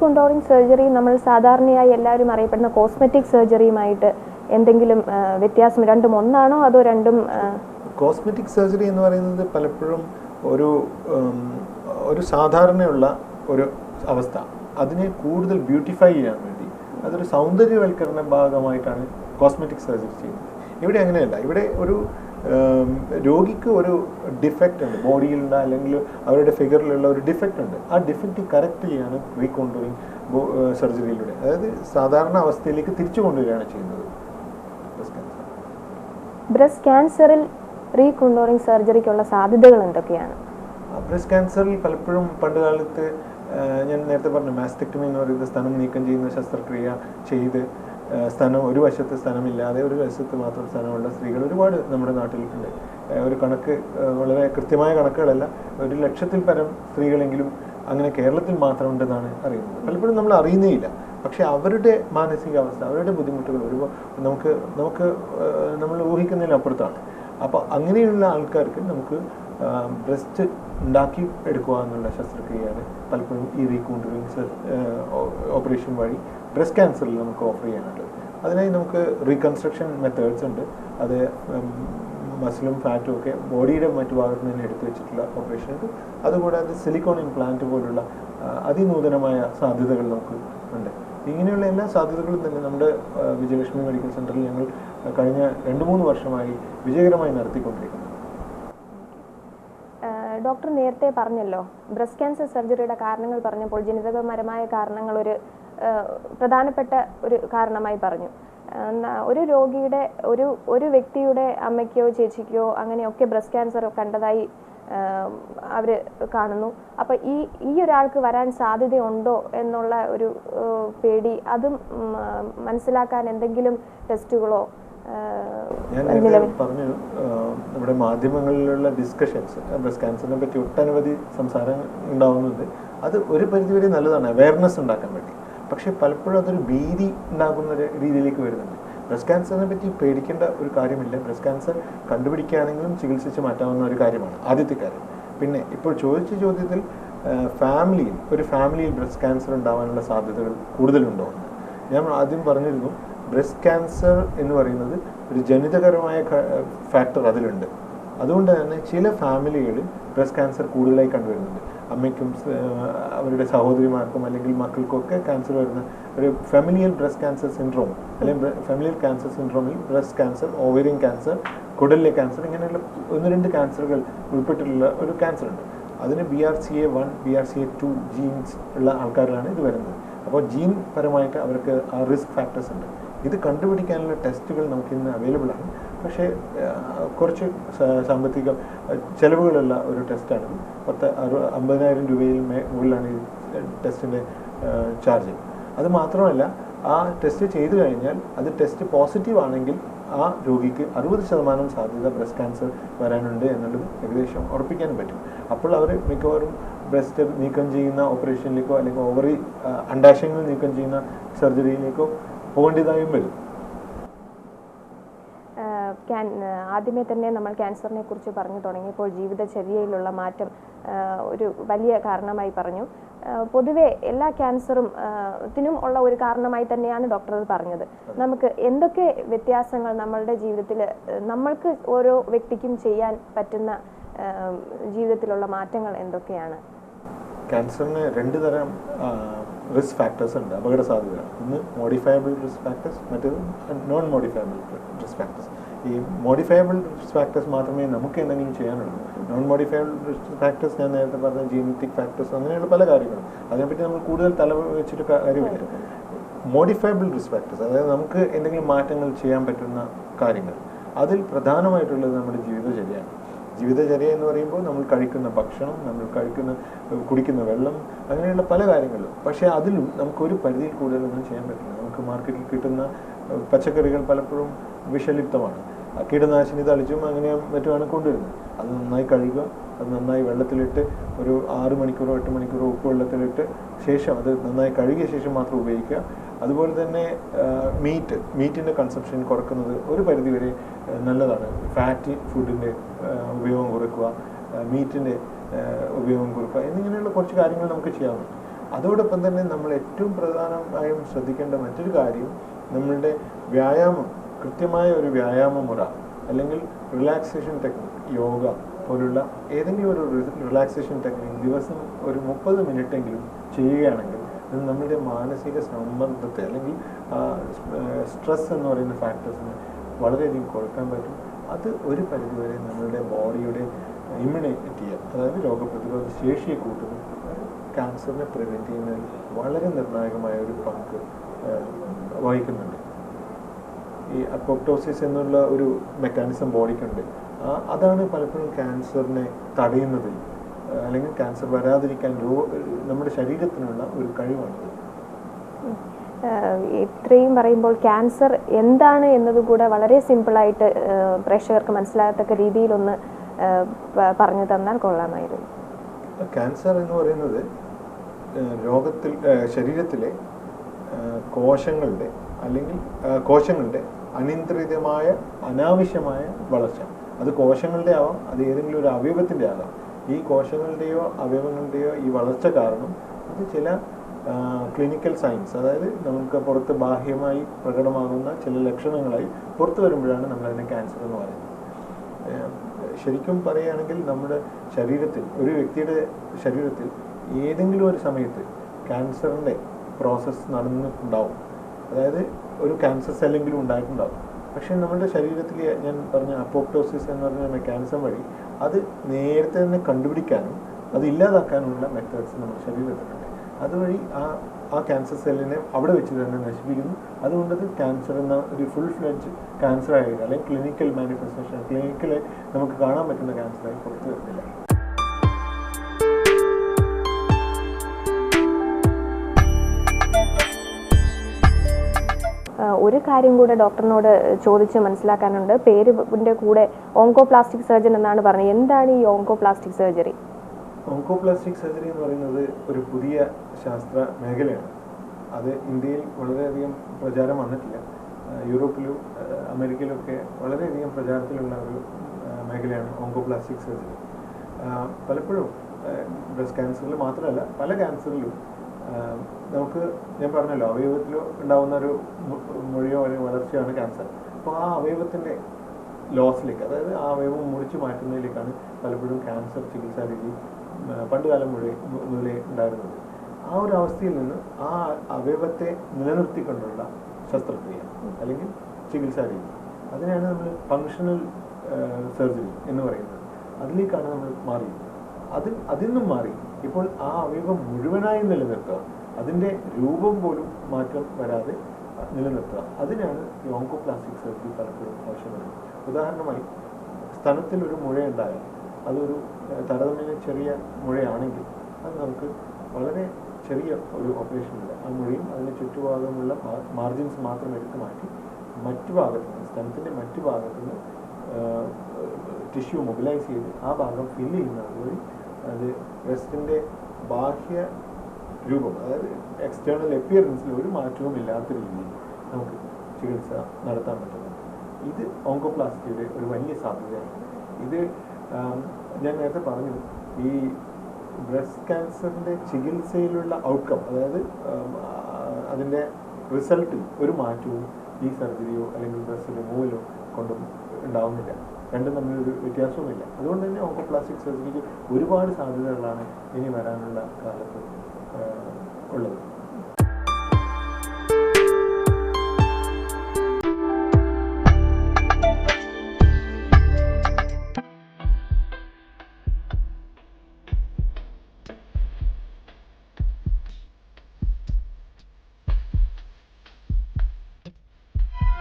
റീകോണ്ടോറിങ് surgery നമ്മൾ സാധാരണയായി എല്ലാവരും അറിയപ്പെടുന്ന കോസ്മെറ്റിക് സർജറിയുമായിട്ട് എന്തെങ്കിലും വ്യത്യാസം രണ്ടും ഒന്നാണോ അതോ രണ്ടും കോസ്മെറ്റിക് സർജറി എന്ന് പറയുന്നത് പലപ്പോഴും ഒരു ഒരു സാധാരണയുള്ള ഒരു അവസ്ഥ. അതിനെ കൂടുതൽ ബ്യൂട്ടിഫൈ ചെയ്യാൻ വേണ്ടി. അതൊരു സൗന്ദര്യവൽക്കരണ ഭാഗമായിട്ടാണ് കോസ്മെറ്റിക് സർജറി ചെയ്യുന്നത്. ഇവിടെ അങ്ങനെയല്ല. ഇവിടെ ഒരു രോഗിക്ക് ഒരു ഡിഫക്റ്റ് ഉണ്ട്. ബോഡിയിലുള്ള അല്ലെങ്കിൽ അവരുടെ ഫിഗറിലുള്ള ഒരു ഡിഫക്റ്റ് ഉണ്ട്. ആ ഡിഫക്റ്റ് കറക്റ്റ് ചെയ്യാണ് റീകോണ്ടറിങ് സർജറിയിലൂടെ അതായത് സാധാരണ അവസ്ഥയിലേക്ക് തിരിച്ചു കൊണ്ടുവരികയാണ് ചെയ്യുന്നത്. ബ്രസ്റ്റ് ക്യാൻസറിൽ റീകോണ്ടോറിങ് സർജറിക്കുള്ള സാധ്യതകൾ എന്തൊക്കെയാണ്? ബ്രസ്റ്റ് ക്യാൻസറിൽ പലപ്പോഴും പണ്ട് കാലത്ത് ഞാൻ നേരത്തെ പറഞ്ഞു മാസ്തെക്ടമി എന്ന് പറയുന്ന സ്ഥലം നീക്കം ചെയ്യുന്ന ശസ്ത്രക്രിയ ചെയ്ത് സ്ഥലം ഒരു വശത്ത് സ്ഥലമില്ലാതെ ഒരു വശത്ത് മാത്രം സ്ഥലമുള്ള സ്ത്രീകൾ ഒരുപാട് നമ്മുടെ നാട്ടിലുണ്ട്. ഒരു കണക്ക് വളരെ കൃത്യമായ കണക്കുകളല്ല. ഒരു ലക്ഷത്തിൽ പരം സ്ത്രീകളെങ്കിലും അങ്ങനെ കേരളത്തിൽ മാത്രം ഉണ്ടെന്നാണ് അറിയുന്നത്. പലപ്പോഴും നമ്മൾ അറിയുന്നേയില്ല. പക്ഷേ അവരുടെ മാനസികാവസ്ഥ അവരുടെ ബുദ്ധിമുട്ടുകൾ ഒരുപാട് നമുക്ക് നമുക്ക് നമ്മൾ ഊഹിക്കുന്നതിനപ്പുറത്താണ്. അപ്പോൾ അങ്ങനെയുള്ള ആൾക്കാർക്ക് നമുക്ക് ബ്രസ്റ്റ് ഉണ്ടാക്കി എടുക്കുക എന്നുള്ള ശസ്ത്രക്രിയയാണ് പലപ്പോഴും ഈ റീകോണ്ടറിങ് ഓപ്പറേഷൻ വഴി ബ്രസ്റ്റ് ക്യാൻസറിൽ നമുക്ക് ഓഫർ ചെയ്യാനുള്ളത്. അതിനായി നമുക്ക് റീകൺസ്ട്രക്ഷൻ മെത്തേഡ്സ് ഉണ്ട്. അത് മസിലും ഫാറ്റും ഒക്കെ ബോഡിയുടെ മറ്റു ഭാഗത്ത് നിന്ന് എടുത്തു വെച്ചിട്ടുള്ള ഓപ്പറേഷൻ ഉണ്ട്. അതുകൂടാതെ സിലിക്കോൺ ഇംപ്ലാന്റ് പോലുള്ള അതിനൂതനമായ സാധ്യതകൾ നമുക്ക് ഉണ്ട്. ഇങ്ങനെയുള്ള എല്ലാ സാധ്യതകളും തന്നെ നമ്മുടെ വിജയലക്ഷ്മി മെഡിക്കൽ സെന്ററിൽ ഞങ്ങൾ കഴിഞ്ഞ രണ്ട് മൂന്ന് വർഷമായി വിജയകരമായി നടത്തിക്കൊണ്ടിരിക്കുന്നു. ഡോക്ടർ നേരത്തെ പറഞ്ഞല്ലോ ബ്രസ്റ്റ് ക്യാൻസർ സർജറിയുടെ കാരണങ്ങൾ പറഞ്ഞപ്പോൾ ജനിതകപരമായ കാരണങ്ങൾ ഒരു പ്രധാനപ്പെട്ട ഒരു കാരണമായി പറഞ്ഞു. ഒരു രോഗിയുടെ ഒരു ഒരു വ്യക്തിയുടെ അമ്മയ്ക്കോ ചേച്ചിക്കോ അങ്ങനെയൊക്കെ ബ്രസ്റ്റ് ക്യാൻസർ കണ്ടതായി അവർ കാണുന്നു. അപ്പോൾ ഈ ഈ ഒരാൾക്ക് വരാൻ സാധ്യതയുണ്ടോ എന്നുള്ള ഒരു പേടി അതും മനസ്സിലാക്കാൻ എന്തെങ്കിലും ടെസ്റ്റുകളോ ഞാൻ പറഞ്ഞു നമ്മുടെ മാധ്യമങ്ങളിലുള്ള ഡിസ്കഷൻസ് ബ്രസ്റ്റ് ക്യാൻസറിനെ പറ്റി ഒട്ടനവധി സംസാരം ഉണ്ടാവുന്നുണ്ട്. അത് ഒരു പരിധിവരെ നല്ലതാണ്. അവയർനെസ് ഉണ്ടാക്കാൻ വേണ്ടി. പക്ഷെ പലപ്പോഴും അതൊരു ഭീതി ഉണ്ടാകുന്ന ഒരു രീതിയിലേക്ക് വരുന്നുണ്ട്. ബ്രസ്റ്റ് ക്യാൻസറിനെ പറ്റി പേടിക്കേണ്ട ഒരു കാര്യമില്ല. ബ്രസ്റ്റ് ക്യാൻസർ കണ്ടുപിടിക്കുകയാണെങ്കിലും ചികിത്സിച്ച് മാറ്റാവുന്ന ഒരു കാര്യമാണ് ആദ്യത്തെ കാര്യം. പിന്നെ ഇപ്പോൾ ചോദിച്ച ചോദ്യത്തിൽ ഫാമിലിയിൽ ഒരു ഫാമിലിയിൽ ബ്രസ്റ്റ് ക്യാൻസർ ഉണ്ടാവാനുള്ള സാധ്യതകൾ കൂടുതലുണ്ടോ ഞാൻ ആദ്യം പറഞ്ഞിരുന്നു ബ്രസ്റ്റ് ക്യാൻസർ എന്ന് പറയുന്നത് ഒരു ജനിതകരമായ ഫാക്ടർ അതിലുണ്ട്. അതുകൊണ്ട് തന്നെ ചില ഫാമിലികളിൽ ബ്രസ്റ്റ് ക്യാൻസർ കൂടുതലായി കണ്ടുവരുന്നുണ്ട്. അമ്മയ്ക്കും അവരുടെ സഹോദരിമാർക്കും അല്ലെങ്കിൽ മക്കൾക്കൊക്കെ ക്യാൻസർ വരുന്ന ഒരു ഫെമിലിയൽ ബ്രസ്റ്റ് ക്യാൻസർ സിൻഡ്രോം അല്ലെങ്കിൽ ഫെമിലിയൽ ക്യാൻസർ സിൻഡ്രോമിൽ ബ്രസ്റ്റ് ക്യാൻസർ ഓവേറിയൻ ക്യാൻസർ കുടലിലെ ക്യാൻസർ ഇങ്ങനെയുള്ള ഒന്ന് രണ്ട് ക്യാൻസറുകൾ ഉൾപ്പെട്ടിട്ടുള്ള ഒരു ക്യാൻസർ ഉണ്ട്. അതിന് B R C A one B R C A two genes ഉള്ള ആൾക്കാരിലാണ് ഇത് വരുന്നത്. അപ്പോൾ ജീൻ പരമായിട്ട് അവർക്ക് ആ റിസ്ക് ഫാക്ടേഴ്സ് ഉണ്ട്. ഇത് കണ്ടുപിടിക്കാനുള്ള ടെസ്റ്റുകൾ നമുക്ക് ഇന്ന് അവൈലബിൾ ആണ്. പക്ഷേ കുറച്ച് സാമ്പത്തിക ചെലവുകളുള്ള ഒരു ടെസ്റ്റാണ് പത്ത് അറു അമ്പതിനായിരം രൂപയിൽ മുകളിലാണ് ഈ ടെസ്റ്റിന്റെ ചാർജ് അത് മാത്രമല്ല ആ ടെസ്റ്റ് ചെയ്തു കഴിഞ്ഞാൽ അത് ടെസ്റ്റ് പോസിറ്റീവ് ആണെങ്കിൽ ആ രോഗിക്ക് അറുപത് ശതമാനം സാധ്യത ബ്രസ്റ്റ് ക്യാൻസർ വരാനുണ്ട് എന്നുള്ളത് ഏകദേശം ഉറപ്പിക്കാനും പറ്റും. അപ്പോൾ അവർ മിക്കവാറും ബ്രസ്റ്റ് നീക്കം ചെയ്യുന്ന ഓപ്പറേഷനിലേക്കോ അല്ലെങ്കിൽ ഓവറി അണ്ടാശയങ്ങൾ നീക്കം ചെയ്യുന്ന സർജറിയിലേക്കോ പോകേണ്ടതായും വരും. ആദ്യമേ തന്നെ നമ്മൾ ക്യാൻസറിനെ കുറിച്ച് പറഞ്ഞു തുടങ്ങിയപ്പോൾ ജീവിതചര്യയിലുള്ള മാറ്റം ഒരു വലിയ കാരണമായി പറഞ്ഞു. പൊതുവെ എല്ലാ ക്യാൻസറും ത്തിനും ഉള്ള ഒരു കാരണമായി തന്നെയാണ് ഡോക്ടർ പറഞ്ഞത്. നമുക്ക് എന്തൊക്കെ വ്യത്യാസങ്ങൾ നമ്മളുടെ ജീവിതത്തിൽ നമ്മൾക്ക് ഓരോ വ്യക്തിക്കും ചെയ്യാൻ പറ്റുന്ന ജീവിതത്തിലുള്ള മാറ്റങ്ങൾ എന്തൊക്കെയാണ്? ക്യാൻസറിന് രണ്ട് തരം റിസ്ക് ഫാക്ടേഴ്സ് ഉണ്ട് അപകട സാധ്യത ഒന്ന് മോഡിഫയബിൾ റിസ്ക് ഫാക്ടേഴ്സ് മറ്റേത് നോൺ മോഡിഫയബിൾ റിസ്ക് ഫാക്ടേഴ്സ് ഈ മോഡിഫയബിൾ റിസ്ക് ഫാക്ടേഴ്സ് മാത്രമേ നമുക്ക് എന്തെങ്കിലും ചെയ്യാനുള്ളൂ. നോൺ മോഡിഫയബിൾ റിസ്ക് ഫാക്ടേഴ്സ് ഞാൻ നേരത്തെ പറഞ്ഞ ജീനറ്റിക് ഫാക്ടേഴ്സ് അങ്ങനെയുള്ള പല കാര്യങ്ങളും. അതിനെപ്പറ്റി നമ്മൾ കൂടുതൽ തല വെച്ചിട്ട് കാര്യമില്ല. മോഡിഫയബിൾ റിസ്ക് ഫാക്ടേഴ്സ് അതായത് നമുക്ക് എന്തെങ്കിലും മാറ്റങ്ങൾ ചെയ്യാൻ പറ്റുന്ന കാര്യങ്ങൾ. അതിൽ പ്രധാനമായിട്ടുള്ളത് നമ്മുടെ ജീവിതചര്യയാണ്. ജീവിതചര്യ എന്ന് പറയുമ്പോൾ നമ്മൾ കഴിക്കുന്ന ഭക്ഷണം നമ്മൾ കഴിക്കുന്ന കുടിക്കുന്ന വെള്ളം അങ്ങനെയുള്ള പല കാര്യങ്ങളും. പക്ഷേ അതിലും നമുക്കൊരു പരിധിയിൽ കൂടുതലൊന്നും ചെയ്യാൻ പറ്റില്ല. നമുക്ക് മാർക്കറ്റിൽ കിട്ടുന്ന പച്ചക്കറികൾ പലപ്പോഴും വിഷലിപ്തമാണ്. കീടനാശിനി തളിച്ചും അങ്ങനെ മറ്റുമാണ് കൊണ്ടുവരുന്നത്. അത് നന്നായി കഴുകുക അത് നന്നായി വെള്ളത്തിലിട്ട് ഒരു ആറ് മണിക്കൂറോ എട്ട് മണിക്കൂറോ ഉപ്പ് വെള്ളത്തിലിട്ട് ശേഷം അത് നന്നായി കഴുകിയ ശേഷം മാത്രം ഉപയോഗിക്കുക. അതുപോലെ തന്നെ മീറ്റ് മീറ്റിന്റെ കൺസപ്ഷൻ കുറക്കുന്നത് ഒരു പരിധിവരെ നല്ലതാണ്. ഫാറ്റ് ഫുഡിന്റെ ഉപയോഗം കുറയ്ക്കുക മീറ്റിന്റെ ഉപയോഗം കുറയ്ക്കുക എന്നിങ്ങനെയുള്ള കുറച്ച് കാര്യങ്ങൾ നമുക്ക് ചെയ്യാവുന്നുണ്ട്. അതോടൊപ്പം തന്നെ നമ്മൾ ഏറ്റവും പ്രധാനമായും ശ്രദ്ധിക്കേണ്ട മറ്റൊരു കാര്യം നമ്മളുടെ വ്യായാമം കൃത്യമായ ഒരു വ്യായാമ മുറ അല്ലെങ്കിൽ റിലാക്സേഷൻ ടെക്നിക് യോഗ പോലുള്ള ഏതെങ്കിലും ഒരു റിലാക്സേഷൻ ടെക്നിക് ദിവസം ഒരു മുപ്പത് മിനിറ്റെങ്കിലും ചെയ്യുകയാണെങ്കിൽ ഇത് നമ്മുടെ മാനസിക സമ്മർദ്ദത്തെ അല്ലെങ്കിൽ സ്ട്രെസ് എന്ന് പറയുന്ന ഫാക്ടേഴ്സിനെ വളരെയധികം കുറയ്ക്കാൻ പറ്റും. അത് ഒരു പരിധിവരെ നമ്മളുടെ ബോഡിയുടെ ഇമ്മ്യൂണിറ്റിയെ അതായത് രോഗപ്രതിരോധ ശേഷിയെ കൂട്ടുന്നു. ക്യാൻസറിനെ പ്രിവെന്റ് ചെയ്യുന്നതിൽ വളരെ നിർണായകമായ ഒരു പങ്ക് വഹിക്കുന്നുണ്ട്. ഈ അപ്പോപ്റ്റോസിസ് എന്നുള്ള ഒരു മെക്കാനിസം ബോഡിക്കുണ്ട് അതാണ് പലപ്പോഴും ക്യാൻസറിനെ തടയുന്നതിൽ ആ, അല്ലെങ്കിൽ ക്യാൻസർ വരാതിരിക്കാൻ നമ്മുടെ ശരീരത്തിനുള്ള ഒരു കഴിവാണ്. ഇത്രയും പറയുമ്പോൾ ക്യാൻസർ എന്താണ് എന്നതുകൂടെ വളരെ സിമ്പിളായിട്ട് പ്രേക്ഷകർക്ക് മനസ്സിലാകത്തക്ക രീതിയിലൊന്ന് പറഞ്ഞു തന്നാൽ കൊള്ളാമായിരുന്നു. ക്യാൻസർ എന്ന് പറയുന്നത് രോഗത്തിൽ ശരീരത്തിലെ കോശങ്ങളുടെ അല്ലെങ്കിൽ കോശങ്ങളുടെ അനിയന്ത്രിതമായ അനാവശ്യമായ വളർച്ച. അത് കോശങ്ങളുടെ ആവാം അത് ഏതെങ്കിലും ഒരു അവയവത്തിന്റെ ആകാം ഈ കോശങ്ങളുടെയോ അവയവങ്ങളുടെയോ ഈ വളർച്ച കാരണം അത് ചില ക്ലിനിക്കൽ സയൻസ് അതായത് നമുക്ക് പുറത്ത് ബാഹ്യമായി പ്രകടമാകുന്ന ചില ലക്ഷണങ്ങളായി പുറത്തു വരുമ്പോഴാണ് നമ്മളതിനെ ക്യാൻസർ എന്ന് പറയുന്നത്. ശരിക്കും പറയുകയാണെങ്കിൽ നമ്മുടെ ശരീരത്തിൽ ഒരു വ്യക്തിയുടെ ശരീരത്തിൽ ഏതെങ്കിലും ഒരു സമയത്ത് ക്യാൻസറിന്റെ പ്രോസസ്സ് നടന്നിട്ടുണ്ടാവും. അതായത് ഒരു ക്യാൻസർ സെല്ലെങ്കിലും ഉണ്ടായിട്ടുണ്ടാവും. പക്ഷേ നമ്മുടെ ശരീരത്തിൽ ഞാൻ പറഞ്ഞ അപ്പോപ്റ്റോസിസ് എന്ന് പറഞ്ഞ മെക്കാനിസം വഴി അത് നേരത്തെ തന്നെ കണ്ടുപിടിക്കാനും അത് ഇല്ലാതാക്കാനുമുള്ള മെത്തേഡ്സ് നമ്മുടെ ശരീരത്തിലുണ്ട്. അതുവഴി ആ ആ ക്യാൻസർ സെല്ലിനെ അവിടെ വെച്ച് തന്നെ നശിപ്പിക്കുന്നു. അതുകൊണ്ട് അത് ക്യാൻസർ എന്ന ഒരു ഫുൾ ഫ്ലെഡ്ജ് ക്യാൻസർ ആയിരിക്കും അല്ലെങ്കിൽ ക്ലിനിക്കൽ മാനിഫെസ്റ്റേഷൻ ക്ലിനിക്കൽ നമുക്ക് കാണാൻ പറ്റുന്ന ക്യാൻസറായി പുറത്തു വരുന്നില്ല. ഒരു കാര്യം കൂടെ ഡോക്ടറിനോട് ചോദിച്ച് മനസ്സിലാക്കാനുണ്ട്. പേരിന്റെ കൂടെ ഓങ്കോ പ്ലാസ്റ്റിക് സർജൻ എന്നാണ് പറഞ്ഞത്. എന്താണ് ഈ onco plastic surgery? Onco plastic surgery എന്ന് പറയുന്നത് ഒരു പുതിയ ശാസ്ത്ര മേഖലയാണ്. അത് ഇന്ത്യയിൽ വളരെയധികം പ്രചാരം വന്നിട്ടില്ല. യൂറോപ്പിലും അമേരിക്കയിലൊക്കെ വളരെയധികം പ്രചാരത്തിലുള്ള ഒരു മേഖലയാണ് ഓങ്കോ പ്ലാസ്റ്റിക് സർജറി പലപ്പോഴും ബ്രസ്റ്റ് ക്യാൻസറിൽ മാത്രമല്ല പല ക്യാൻസറിലും നമുക്ക് ഞാൻ പറഞ്ഞല്ലോ അവയവത്തിൽ ഉണ്ടാകുന്ന ഒരു മുഴിയോ അല്ലെങ്കിൽ വളർച്ചയാണ് ക്യാൻസർ അപ്പോൾ ആ അവയവത്തിന്റെ ലോസിലേക്ക് അതായത് ആ അവയവം മുറിച്ച് മാറ്റുന്നതിലേക്കാണ് പലപ്പോഴും ക്യാൻസർ ചികിത്സാ രീതി പണ്ടുകാലം മുഴുവൻ മുതലേ ഉണ്ടായിരുന്നത്. ആ ഒരു അവസ്ഥയിൽ നിന്ന് ആ അവയവത്തെ നിലനിർത്തിക്കൊണ്ടുള്ള ശസ്ത്രക്രിയ അല്ലെങ്കിൽ ചികിത്സാ രീതി അതിനെയാണ് നമ്മൾ ഫങ്ഷണൽ സർജറി എന്ന് പറയുന്നത്. അതിലേക്കാണ് നമ്മൾ മാറിയത് അത് അതിൽ നിന്നും മാറി. ഇപ്പോൾ ആ അവയവം മുഴുവനായി നിലനിർത്തുക. അതിന്റെ രൂപം പോലും മാറ്റം വരാതെ നിലനിർത്തുക. അതിനാണ് ഈ ഓങ്കോപ്ലാസ്റ്റിക് സർജറി പലപ്പോഴും ആവശ്യമുള്ളത്. ഉദാഹരണമായി സ്ഥലത്തിൽ ഒരു മുഴയുണ്ടായാൽ അതൊരു തരതമ്യ ചെറിയ മുഴയാണെങ്കിൽ അത് നമുക്ക് വളരെ ചെറിയ ഒരു ഓപ്പറേഷനില്ല ആ മുഴയും അതിന് ചുറ്റുഭാഗമുള്ള മാർജിൻസ് മാത്രം എടുത്തു മാറ്റി മറ്റു ഭാഗത്ത് നിന്ന് സ്ഥലത്തിന്റെ മറ്റു ഭാഗത്തു നിന്ന് ടിഷ്യൂ മൊബിലൈസ് ചെയ്ത് ആ ഭാഗം ഫില്ല് ചെയ്യുന്നത് വഴി അത് വെസ്റ്റിന്റെ ബാഹ്യ രൂപം അതായത് എക്സ്റ്റേണൽ അപ്പിയറൻസിൽ ഒരു മാറ്റവും ഇല്ലാത്ത രീതിയിൽ നമുക്ക് ചികിത്സ നടത്താൻ പറ്റുന്നുണ്ട്. ഇത് ഓങ്കോപ്ലാസ്റ്റിയുടെ ഒരു വലിയ സാധ്യതയാണ്. ഇത് ഞാൻ നേരത്തെ പറഞ്ഞു ഈ ബ്രസ്റ്റ് ക്യാൻസറിന്റെ ചികിത്സയിലുള്ള ഔട്ട്കം അതായത് അതിന്റെ റിസൾട്ടിൽ ഒരു മാറ്റവും ഈ സർജറിയോ അല്ലെങ്കിൽ ബ്രസ്റ്റ് റിമൂവലോ കൊണ്ടും ഉണ്ടാവുന്നില്ല. രണ്ടും തമ്മിൽ ഒരു വ്യത്യാസവുമില്ല. അതുകൊണ്ട് തന്നെ ഓങ്കോപ്ലാസ്റ്റിക് സർജറിക്ക് ഒരുപാട് സാധ്യതകളാണ് ഇനി വരാനുള്ള കാലത്ത് ഉള്ളത്.